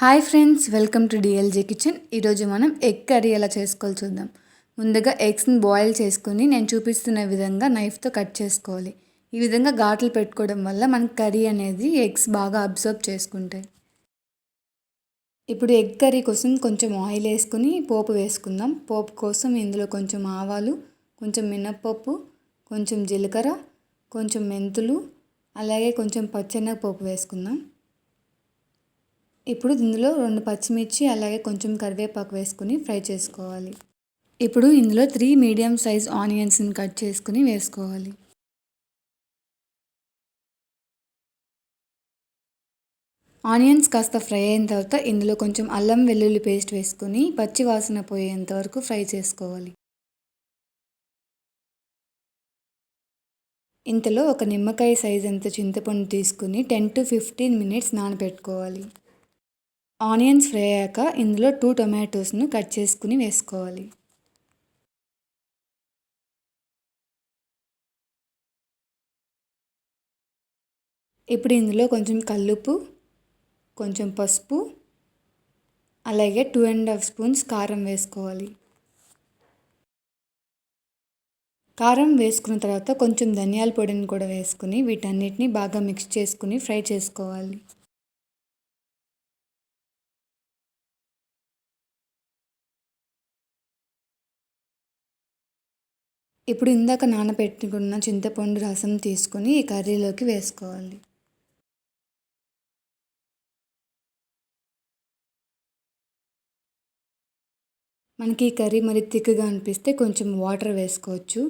Hi friends welcome to DLJ kitchen ఈరోజు మనం egg curry ఎలా చేసుకోవాలి చూద్దాం. ముందుగా ఎగ్స్ని బాయిల్ చేసుకుని నేను చూపిస్తున్న విధంగా నైఫ్తో కట్ చేసుకోవాలి. ఈ విధంగా ఘాట్లు పెట్టుకోవడం వల్ల మనకి కర్రీ అనేది ఎగ్స్ బాగా అబ్జర్వ్ చేసుకుంటాయి. ఇప్పుడు ఎగ్ కర్రీ కోసం కొంచెం ఆయిల్ వేసుకుని పోపు వేసుకుందాం. పోపు కోసం ఇందులో కొంచెం ఆవాలు కొంచెం మినప్పప్పు కొంచెం జీలకర్ర కొంచెం మెంతులు అలాగే కొంచెం పచ్చెనగపప్పు వేసుకుందాం. ఇప్పుడు ఇందులో రెండు పచ్చిమిర్చి అలాగే కొంచెం కరివేపాకు వేసుకుని ఫ్రై చేసుకోవాలి. ఇప్పుడు ఇందులో త్రీ మీడియం సైజ్ ఆనియన్స్ని కట్ చేసుకుని వేసుకోవాలి. ఆనియన్స్ కాస్త ఫ్రై అయిన తర్వాత ఇందులో కొంచెం అల్లం వెల్లుల్లి పేస్ట్ వేసుకొని పచ్చి వాసన పోయేంత వరకు ఫ్రై చేసుకోవాలి. ఇంతలో ఒక నిమ్మకాయ సైజ్ అంత చింతపండు తీసుకుని టెన్ టు ఫిఫ్టీన్ మినిట్స్ నానబెట్టుకోవాలి. ఆనియన్స్ ఫ్రై అయ్యాక ఇందులో టూ టొమాటోస్ను కట్ చేసుకుని వేసుకోవాలి. ఇప్పుడు ఇందులో కొంచెం కల్లుపు కొంచెం పసుపు అలాగే టూ అండ్ హాఫ్ స్పూన్స్ కారం వేసుకోవాలి. కారం వేసుకున్న తర్వాత కొంచెం ధనియాల పొడిని కూడా వేసుకుని వీటన్నిటిని బాగా మిక్స్ చేసుకుని ఫ్రై చేసుకోవాలి. ఇప్పుడు ఇందాక నానబెట్టుకున్న చింతపండు రసం తీసుకొని ఈ కర్రీలోకి వేసుకోవాలి. మనకి ఈ కర్రీ మరి థిక్గా అనిపిస్తే కొంచెం వాటర్ వేసుకోవచ్చు.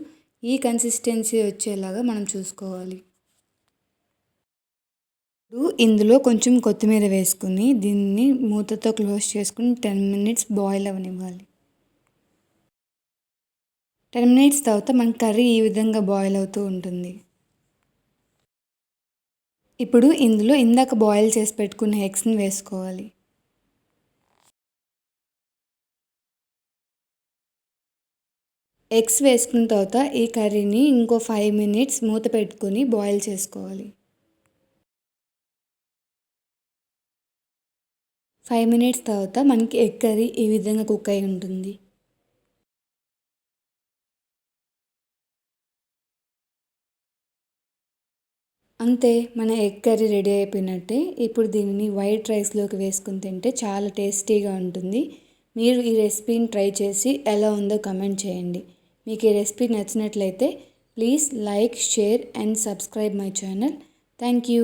ఈ కన్సిస్టెన్సీ వచ్చేలాగా మనం చూసుకోవాలి. ఇప్పుడు ఇందులో కొంచెం కొత్తిమీర వేసుకుని దీన్ని మూతతో క్లోజ్ చేసుకుని టెన్ మినిట్స్ బాయిల్ అవనివ్వాలి. టెన్ మినిట్స్ తర్వాత మన కర్రీ ఈ విధంగా బాయిల్ అవుతూ ఉంటుంది. ఇప్పుడు ఇందులో ఇందాక బాయిల్ చేసి పెట్టుకున్న ఎగ్స్ని వేసుకోవాలి. ఎగ్స్ వేసుకున్న తర్వాత ఈ కర్రీని ఇంకో ఫైవ్ మినిట్స్ మూత పెట్టుకొని బాయిల్ చేసుకోవాలి. ఫైవ్ మినిట్స్ తర్వాత మనకి ఎగ్ కర్రీ ఈ విధంగా కుక్ అయి ఉంటుంది. అంతే మన ఎగ్ కర్రీ రెడీ అయిపోయినట్టే. ఇప్పుడు దీనిని వైట్ రైస్లోకి వేసుకుని తింటే చాలా టేస్టీగా ఉంటుంది. మీరు ఈ రెసిపీని ట్రై చేసి ఎలా ఉందో కమెంట్ చేయండి. మీకు ఈ రెసిపీ నచ్చినట్లయితే please like share and subscribe my channel. Thank you.